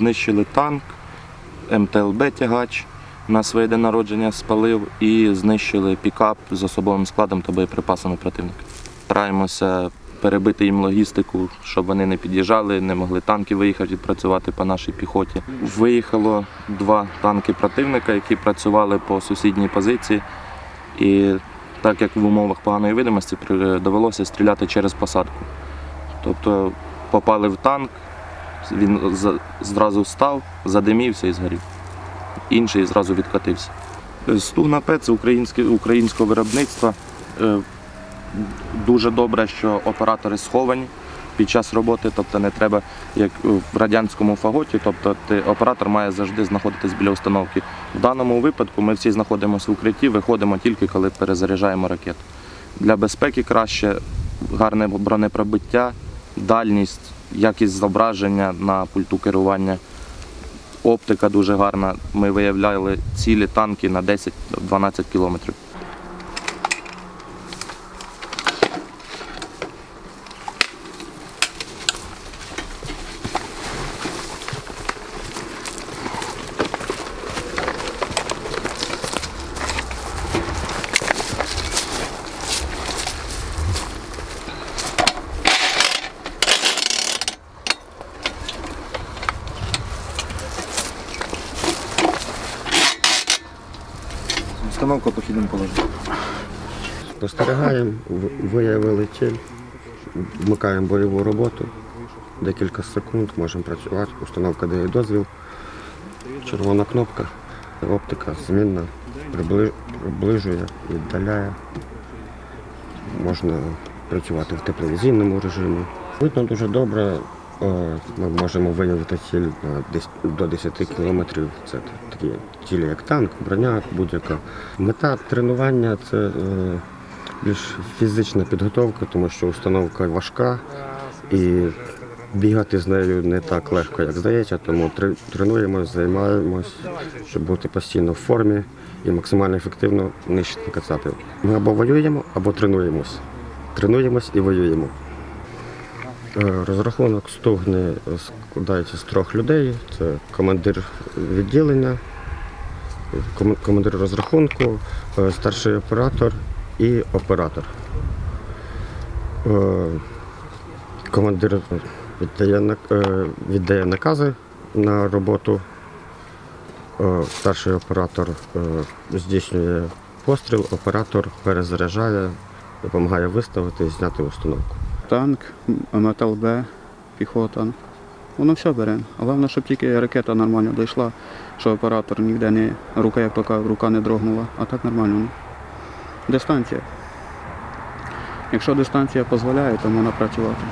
знищили танк, МТЛБ тягач на своє день народження спалив і знищили пікап з особовим складом та боєприпасами противника. Стараємося перебити їм логістику, щоб вони не під'їжджали, не могли танки виїхати відпрацювати по нашій піхоті. Виїхало два танки противника, які працювали по сусідній позиції. І так як в умовах поганої видимості довелося стріляти через посадку. Тобто попали в танк, він зразу встав, задимівся і згорів. Інший зразу відкатився. Стугна П це українське, українського виробництва. Е, Дуже добре, що оператори сховані під час роботи, тобто не треба, як в радянському фаготі, тобто ти, оператор має завжди знаходитись біля установки. В даному випадку ми всі знаходимося в укритті, виходимо тільки коли перезаряджаємо ракету. Для безпеки краще гарне бронепробиття, дальність, якість зображення на пульту керування. Оптика дуже гарна. Ми виявляли цілі танки на 10-12 кілометрів. Установка по хідному положенню. Спостерігаємо, виявили ціль, вмикаємо бойову роботу. Декілька секунд можемо працювати. Установка дає дозвіл. Червона кнопка, оптика змінна, приближує, віддаляє. Можна працювати в тепловізійному режимі. Видно дуже добре. Е, Ми можемо виявити ціль десь до 10 кілометрів. Це такі цілі, як танк, броня, будь-яка. Мета тренування це е, більш фізична підготовка, тому що установка важка і бігати з нею не так легко, як здається, тому тре- тренуємось, займаємось, щоб бути постійно в формі і максимально ефективно нищити кацапів. Ми або воюємо, або тренуємось. Тренуємось і воюємо. Е, Розрахунок стугни складається з трьох людей. Це командир відділення, командир розрахунку, е, старший оператор і оператор. Е, Командир віддає, е, накази на роботу. Е, Старший оператор е, здійснює постріл, оператор перезаряджає, допомагає виставити і зняти установку. Танк, МТЛБ, піхота. Воно все бере. Головне, щоб тільки ракета нормально дійшла, що оператор ніде не рука, як така, рука не дрогнула, а так нормально. Дистанція. Якщо дистанція дозволяє, то можна працювати.